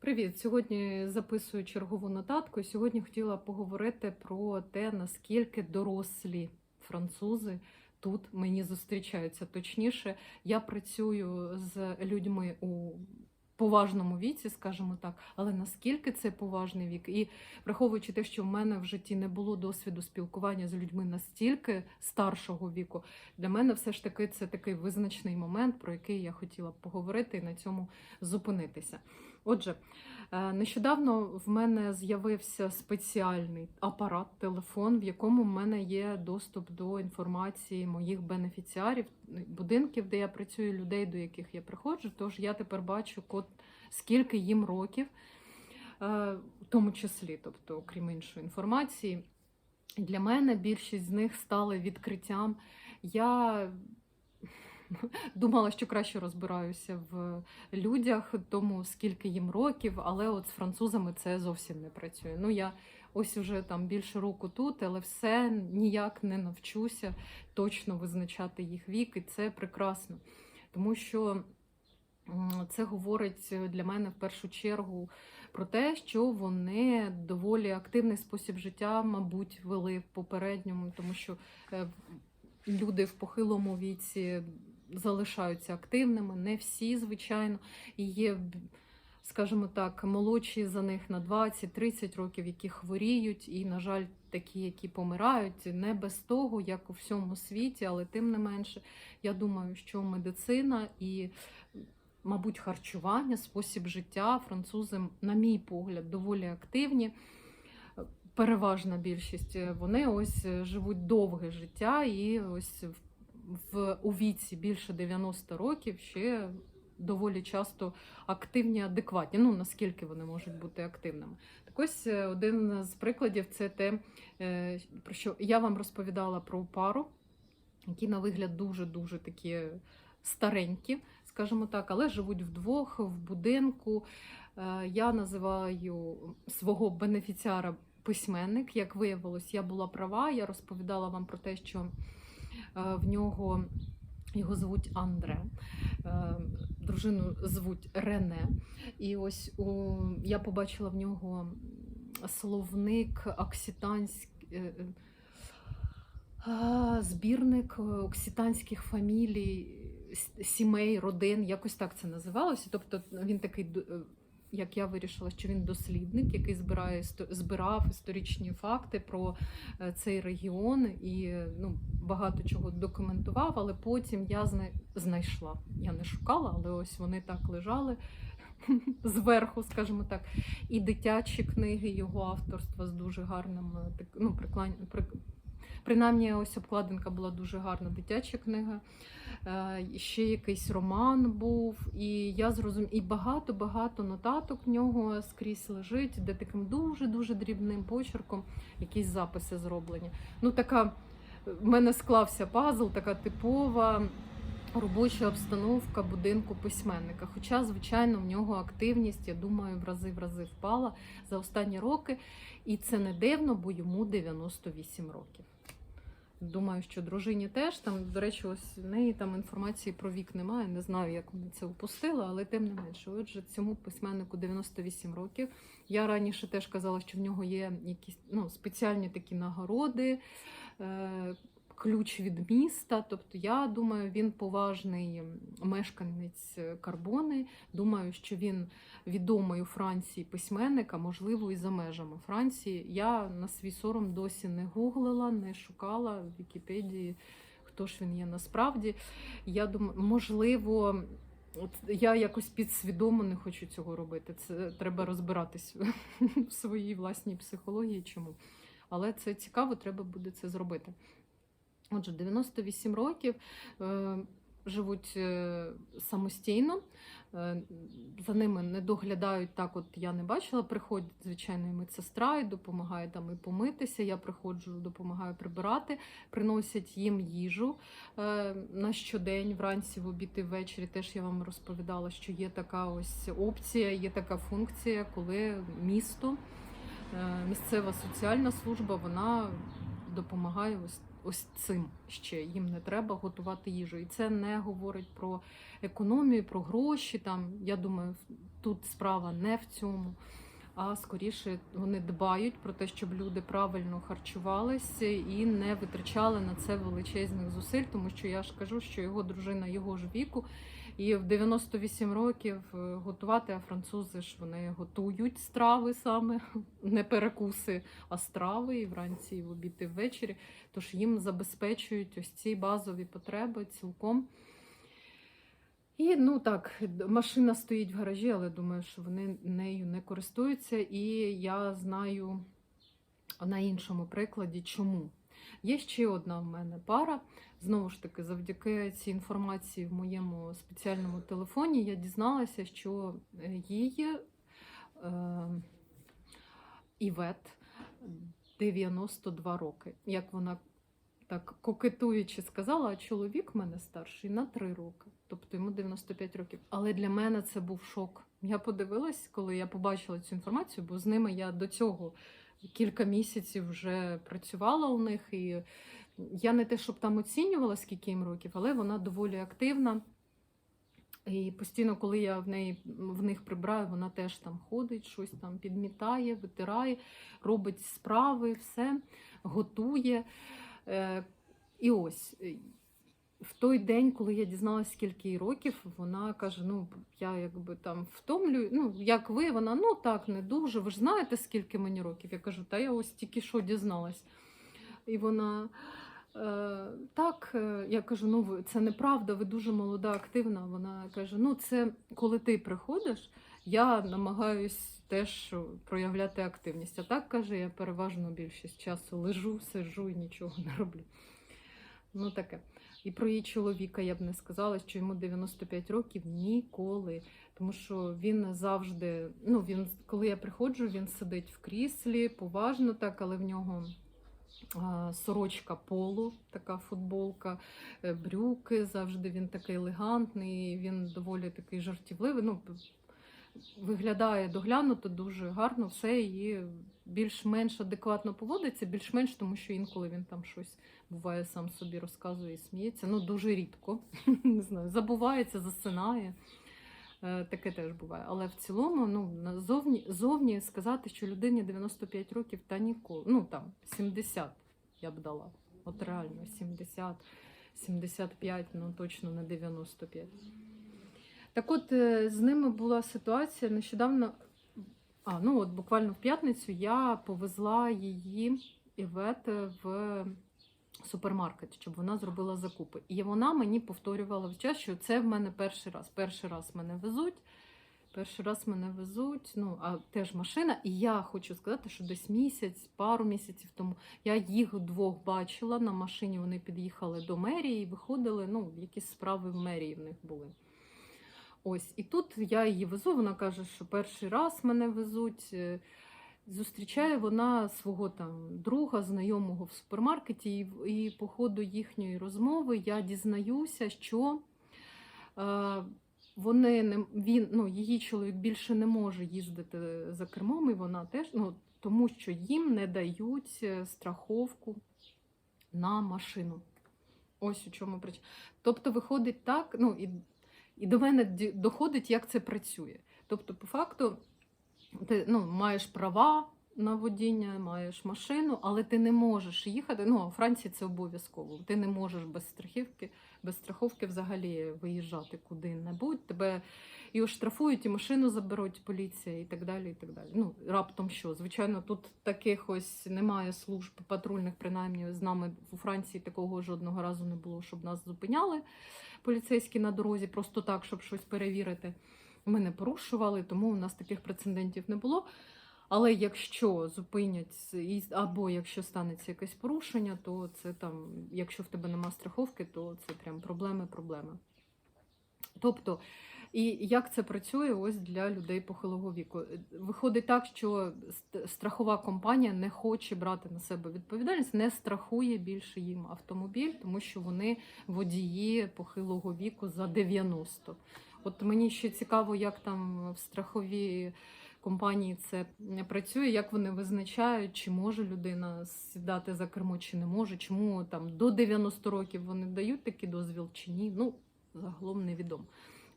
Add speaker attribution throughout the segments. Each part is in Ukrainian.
Speaker 1: Привіт! Сьогодні записую чергову нотатку. Сьогодні хотіла поговорити про те, наскільки дорослі французи тут мені зустрічаються. Точніше, я працюю з людьми у поважному віці, скажімо так, але наскільки це поважний вік, і враховуючи те, що в мене в житті не було досвіду спілкування з людьми настільки старшого віку, для мене все ж таки це такий визначний момент, про який я хотіла поговорити і на цьому зупинитися. Отже, е, нещодавно в мене з'явився спеціальний апарат, телефон, в якому в мене є доступ до інформації моїх бенефіціарів, будинків, де я працюю, людей, до яких я приходжу. Тож я тепер бачу, скільки їм років, е, в тому числі, тобто, окрім іншої інформації. Для мене більшість з них стали відкриттям. Я думала, що краще розбираюся в людях, тому скільки їм років, але от з французами це зовсім не працює. Ну я ось уже там більше року тут, але все ніяк не навчуся точно визначати їх вік, і це прекрасно, тому що. Це говорить для мене в першу чергу про те, що вони доволі активний спосіб життя, мабуть, вели в попередньому, тому що е, люди в похилому віці залишаються активними, не всі, звичайно, і є, скажімо так, молодші за них на 20-30 років, які хворіють, і, на жаль, такі, які помирають, не без того, як у всьому світі, але тим не менше, я думаю, що медицина і. Мабуть, харчування, спосіб життя французи, на мій погляд, доволі активні. Переважна більшість вони ось живуть довге життя, і ось в у віці більше 90 років ще доволі часто активні, адекватні. Ну наскільки вони можуть бути активними. Так ось е, один з прикладів це те, е, про що я вам розповідала про пару, які на вигляд дуже-дуже такі старенькі, скажімо так, але живуть вдвох в будинку. Е, Я називаю свого бенефіціара письменник. Як виявилось, я була права. Я розповідала вам про те, що в нього його звуть Андре, е, дружину звуть Рене. І ось у, я побачила в нього словник окситанський. Збірник окситанських фамілій, сімей, родин, якось так це називалося. Тобто він такий як я вирішила, що він дослідник, який збирає збирав історичні факти про е, цей регіон і ну, багато чого документував, але потім я знайшла. Я не шукала, але ось вони так лежали. Зверху, скажімо так, і дитячі книги його авторства з дуже гарним е, ну, приклань, Принаймні, ось обкладинка була дуже гарна дитяча книга. Е, ще якийсь роман був, і я зрозуміла, і багато-багато нотаток в нього скрізь лежить, де таким дуже-дуже дрібним почерком якісь записи зроблені. Ну, така в мене склався пазл, така типова. Робоча обстановка будинку письменника. Хоча, звичайно, в нього активність, я думаю, в рази в рази впала за останні роки. І це не дивно, бо йому 98 років. Думаю, що дружині теж там, до речі, ось в неї там інформації про вік немає. Не знаю, як вони це упустили, але тим не менше, отже, цьому письменнику 98 років. Я раніше теж казала, що в нього є якісь ну, спеціальні такі нагороди. Ключ від міста. Тобто, я думаю, він поважний мешканець Карбони. Думаю, що він відомий у Франції письменник, а можливо, і за межами Франції. Я на свій сором досі не гуглила, не шукала в Вікіпедії. Хто ж він є насправді? Я думаю, можливо, от я якось підсвідомо не хочу цього робити. Це треба розбиратись в своїй власній психології. Чому? Але це цікаво, треба буде це зробити. Отже, 98 років е, живуть е, самостійно, е, за ними не доглядають так, от я не бачила. Приходить, звичайно, і медсестра і допомагає там і помитися. Я приходжу, допомагаю прибирати, приносять їм їжу на щодень, вранці, в обід і ввечері. Теж я вам розповідала, що є така ось опція, є така функція, коли місто, місцева соціальна служба, вона допомагає ось ось цим ще їм не треба готувати їжу. І це не говорить про економію, про гроші. Там, Я думаю, тут справа не в цьому. А скоріше вони дбають про те, щоб люди правильно харчувалися і не витрачали на це величезних зусиль, тому що я ж кажу, що його дружина його ж віку, і в 98 років е, готувати, а французи ж вони готують страви саме, не перекуси, а страви і вранці, і в обід, і ввечері. Тож їм забезпечують ось ці базові потреби цілком. І ну так, машина стоїть в гаражі, але думаю, що вони нею не користуються. І я знаю на іншому прикладі, чому. Є ще одна в мене пара. Знову ж таки, завдяки цій інформації в моєму спеціальному телефоні я дізналася, що е, її е, Івет 92 роки. Як вона так кокетуючи сказала, а чоловік мене старший на 3 роки, тобто йому 95 років. Але для мене це був шок. Я подивилась, коли я побачила цю інформацію, бо з ними я до цього кілька місяців вже працювала у них, і я не те, щоб там оцінювала, скільки їм років, але вона доволі активна. І постійно, коли я в неї в них прибираю, вона теж там ходить, щось там підмітає, витирає, робить справи, все готує. Е, І ось в той день, коли я дізналася, скільки їй років, вона каже: Ну, я якби там втомлюю. Ну, як ви, вона ну так, не дуже. Ви ж знаєте, скільки мені років? Я кажу, та я ось тільки що дізналась. І вона. Е, так, е, я кажу, ну це неправда, ви дуже молода, активна. Вона каже: ну це коли ти приходиш, я намагаюсь теж проявляти активність. А так каже, я переважно більшість часу лежу, сиджу і нічого не роблю. Ну таке. І про її чоловіка я б не сказала, що йому 95 років ніколи. Тому що він завжди, ну він, коли я приходжу, він сидить в кріслі, поважно так, але в нього сорочка полу, така футболка, е, брюки. Завжди він такий елегантний, він доволі такий жартівливий. Ну, виглядає доглянуто дуже гарно, все і більш-менш адекватно поводиться, більш-менш, тому що інколи він там щось буває сам собі розказує і сміється. Ну, дуже рідко. Не знаю, забувається, засинає. Е, Таке теж буває. Але в цілому, ну, назовні, зовні сказати, що людині 95 років та ніколи. Ну там 70 я б дала. От реально 70, 75, ну точно не 95. Так от е, з ними була ситуація нещодавно. А, ну от буквально в п'ятницю я повезла її Івет в супермаркет, щоб вона зробила закупи. І вона мені повторювала в час, що це в мене перший раз. Перший раз мене везуть. Перший раз мене везуть, ну а теж машина. І я хочу сказати, що десь місяць, пару місяців тому я їх двох бачила на машині. Вони під'їхали до мерії і виходили. Ну, якісь справи в мерії в них були. Ось, і тут я її везу. Вона каже, що перший раз мене везуть. Е, Зустрічає вона свого там друга, знайомого в супермаркеті, і, і по ходу їхньої розмови я дізнаюся, що е, вони не він, ну, її чоловік більше не може їздити за кермом, і вона теж, ну, тому що їм не дають е, страховку на машину. Ось у чому причина. Тобто, виходить так, ну і, і до мене доходить, як це працює. Тобто, по факту, ти ну, маєш права на водіння, маєш машину, але ти не можеш їхати. Ну, у Франції це обов'язково. Ти не можеш без страхівки, без страховки взагалі виїжджати куди-небудь. Тебе і оштрафують, і машину заберуть поліція, і так далі. І так далі. Ну, раптом що? Звичайно, тут таких ось немає служб патрульних, принаймні з нами у Франції такого жодного разу не було, щоб нас зупиняли поліцейські на дорозі, просто так, щоб щось перевірити. Ми не порушували, тому у нас таких прецедентів не було. Але якщо зупинять або якщо станеться якесь порушення, то це там, якщо в тебе нема страховки, то це прям проблеми, проблеми. Тобто, і як це працює ось для людей похилого віку? Виходить так, що страхова компанія не хоче брати на себе відповідальність, не страхує більше їм автомобіль, тому що вони водії похилого віку за 90. От мені ще цікаво, як там в страховій компанії це працює, як вони визначають, чи може людина сідати за кермо, чи не може, чому там до 90 років вони дають такий дозвіл чи ні. Ну, загалом невідомо.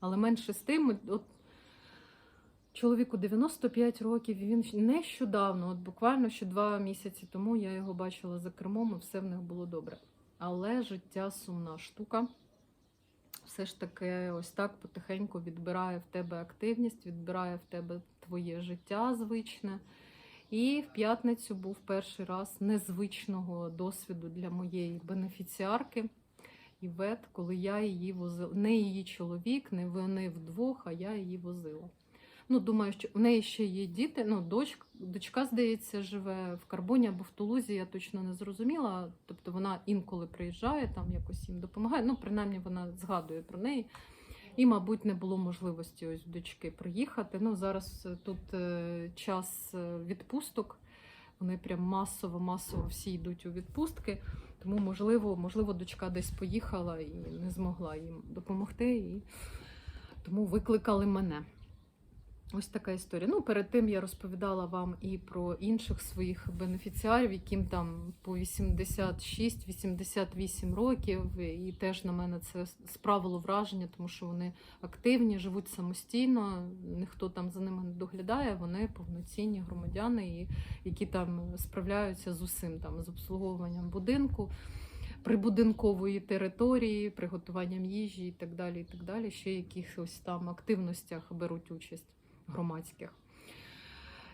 Speaker 1: Але менше з тим, от Чоловіку 95 років, і він нещодавно, от буквально ще два місяці тому я його бачила за кермом, і все в них було добре. Але життя сумна штука. Все ж таки, ось так потихеньку відбирає в тебе активність, відбирає в тебе твоє життя звичне. І в п'ятницю був перший раз незвичного досвіду для моєї бенефіціарки Івет, коли я її возила. Не її чоловік, не вони вдвох, а я її возила. Ну, думаю, що в неї ще є діти. Ну, дочка, дочка, здається, живе в Карбоні або в Тулузі, я точно не зрозуміла. Тобто вона інколи приїжджає, там якось їм допомагає. Ну, принаймні, вона згадує про неї. І, мабуть, не було можливості ось дочки приїхати. Ну, зараз е, тут е, час е, відпусток. Вони прям масово, масово всі йдуть у відпустки. Тому, можливо, можливо, дочка десь поїхала і не змогла їм допомогти. І тому викликали мене. Ось така історія. Ну, перед тим я розповідала вам і про інших своїх бенефіціарів, яким там по 86-88 років, і теж на мене це справило враження, тому що вони активні, живуть самостійно, ніхто там за ними не доглядає. Вони повноцінні громадяни, і які там справляються з усім там з обслуговуванням будинку. Прибудинкової території, приготуванням їжі і так далі, і так далі, ще якихось там активностях беруть участь громадських.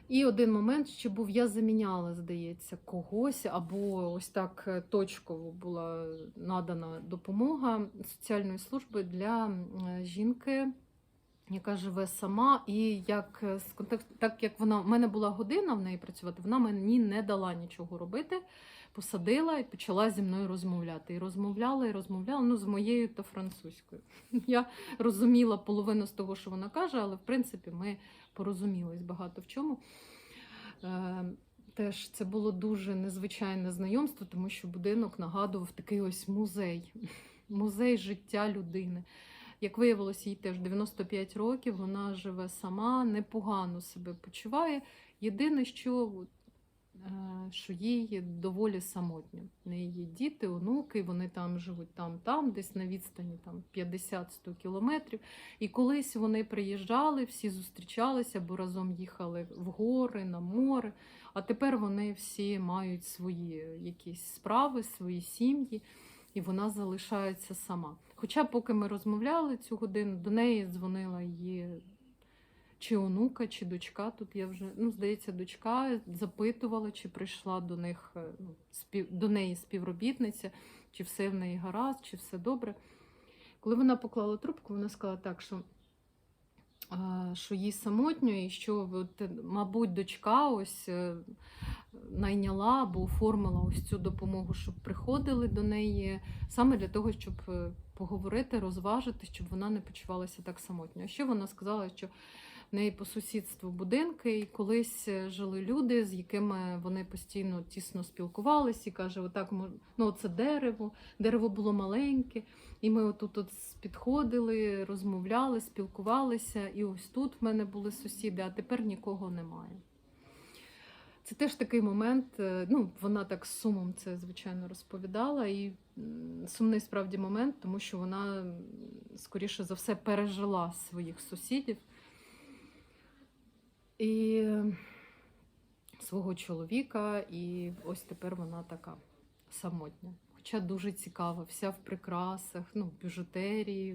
Speaker 1: І один момент ще був, я заміняла, здається, когось, або ось так е, точково була надана допомога соціальної служби для жінки, яка живе сама. І як е, так як вона в мене була година в неї працювати, вона мені не дала нічого робити. Посадила і почала зі мною розмовляти. І розмовляла, і розмовляла ну, з моєю та французькою. Я розуміла половину з того, що вона каже, але в принципі ми порозумілись багато в чому. Е, Теж це було дуже незвичайне знайомство, тому що будинок нагадував такий ось музей, музей життя людини. Як виявилось, їй теж 95 років, вона живе сама, непогано себе почуває. Єдине, що е, що їй доволі самотньо. В неї є діти, онуки, вони там живуть там, там, десь на відстані там 50-100 кілометрів. І колись вони приїжджали, всі зустрічалися, бо разом їхали в гори, на море. А тепер вони всі мають свої якісь справи, свої сім'ї, і вона залишається сама. Хоча, поки ми розмовляли цю годину, до неї дзвонила її чи онука, чи дочка. Тут я вже, ну, здається, дочка запитувала, чи прийшла до них е, ну, спів, до неї співробітниця, чи все в неї гаразд, чи все добре. Коли вона поклала трубку, вона сказала так, що, що їй самотньо, і що, от, мабуть, дочка ось е, найняла або оформила ось цю допомогу, щоб приходили до неї саме для того, щоб е, поговорити, розважити, щоб вона не почувалася так самотньо. А ще вона сказала, що в неї по сусідству будинки, і колись е, жили люди, з якими вони постійно тісно спілкувалися, і каже: отак ну, це дерево, дерево було маленьке, і ми отут от підходили, розмовляли, спілкувалися. І ось тут в мене були сусіди, а тепер нікого немає. Це теж такий момент. е, Ну, вона так з сумом це звичайно розповідала. І сумний справді момент, тому що вона скоріше за все пережила своїх сусідів і свого чоловіка, і ось тепер вона така самотня. Хоча дуже цікава, вся в прикрасах, ну, в біжутерії,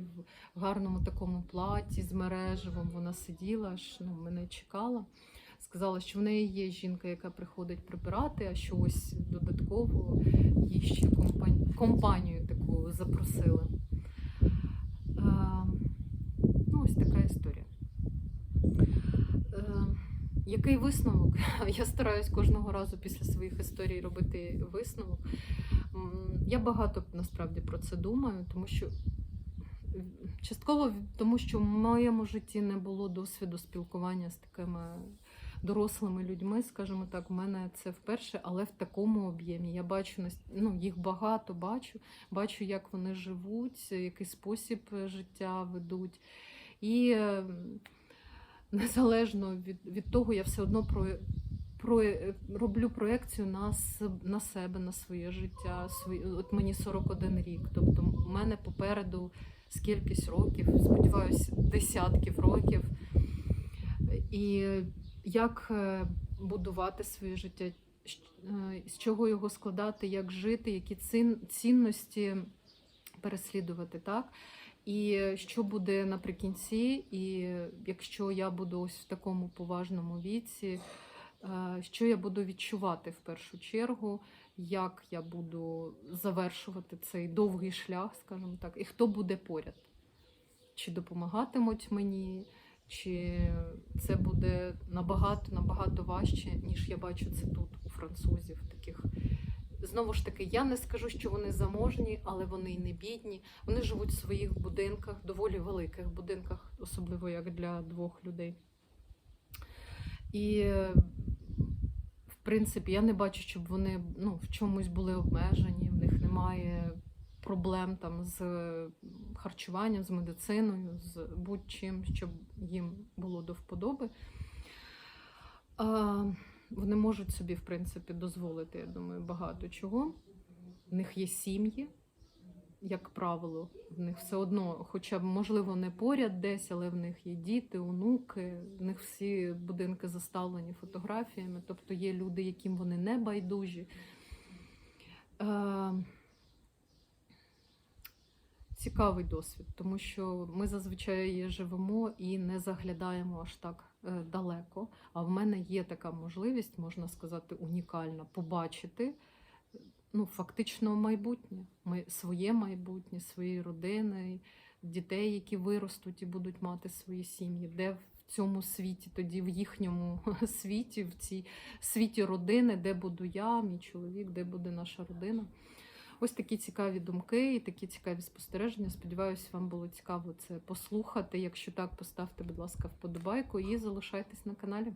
Speaker 1: в гарному такому платі з мережевом. Вона сиділа, аж ну, мене чекала. Сказала, що в неї є жінка, яка приходить прибирати, а що ось додатково їй ще компанію, таку запросили. Е, ну, ось така історія. Е, який висновок? Я стараюсь кожного разу після своїх історій робити висновок. Я багато насправді про це думаю, тому що частково тому, що в моєму житті не було досвіду спілкування з такими дорослими людьми, скажімо так, в мене це вперше, але в такому об'ємі. Я бачу ну, їх багато бачу, бачу, як вони живуть, який спосіб е, життя ведуть. І е, незалежно від, від того, я все одно про, про, роблю проекцію на, на себе, на своє життя. Свої, от мені 41 рік. Тобто в мене попереду скількись років, сподіваюся, десятків років. І як е, будувати своє життя, е, з чого його складати, як жити, які цінності переслідувати, так? І що буде наприкінці, і якщо я буду ось в такому поважному віці, е, що я буду відчувати в першу чергу, як я буду завершувати цей довгий шлях, скажімо так, і хто буде поряд? Чи допомагатимуть мені, чи це буде набагато набагато важче, ніж я бачу це тут у французів таких. Знову ж таки, я не скажу, що вони заможні, але вони й не бідні. Вони живуть в своїх будинках, доволі великих будинках, особливо як для двох людей. І, е, в принципі, я не бачу, щоб вони ну, в чомусь були обмежені, в них немає проблем там з харчуванням, з медициною, з будь-чим, щоб їм було до вподоби. А, вони можуть собі, в принципі, дозволити, я думаю, багато чого. В них є сім'ї, як правило, в них все одно, хоча б, можливо, не поряд десь, але в них є діти, онуки, в них всі будинки заставлені фотографіями, тобто є люди, яким вони не байдужі. Е, Цікавий досвід, тому що ми зазвичай живемо і не заглядаємо аж так е, далеко. А в мене є така можливість, можна сказати, унікальна побачити ну, фактично майбутнє, ми- своє майбутнє, своєї родини, дітей, які виростуть і будуть мати свої сім'ї, де в цьому світі, тоді в їхньому світі, в цій світі родини, де буду я, мій чоловік, де буде наша родина. Ось такі цікаві думки і такі цікаві спостереження. Сподіваюся, вам було цікаво це послухати. Якщо так, поставте, будь ласка, вподобайку і залишайтесь на каналі.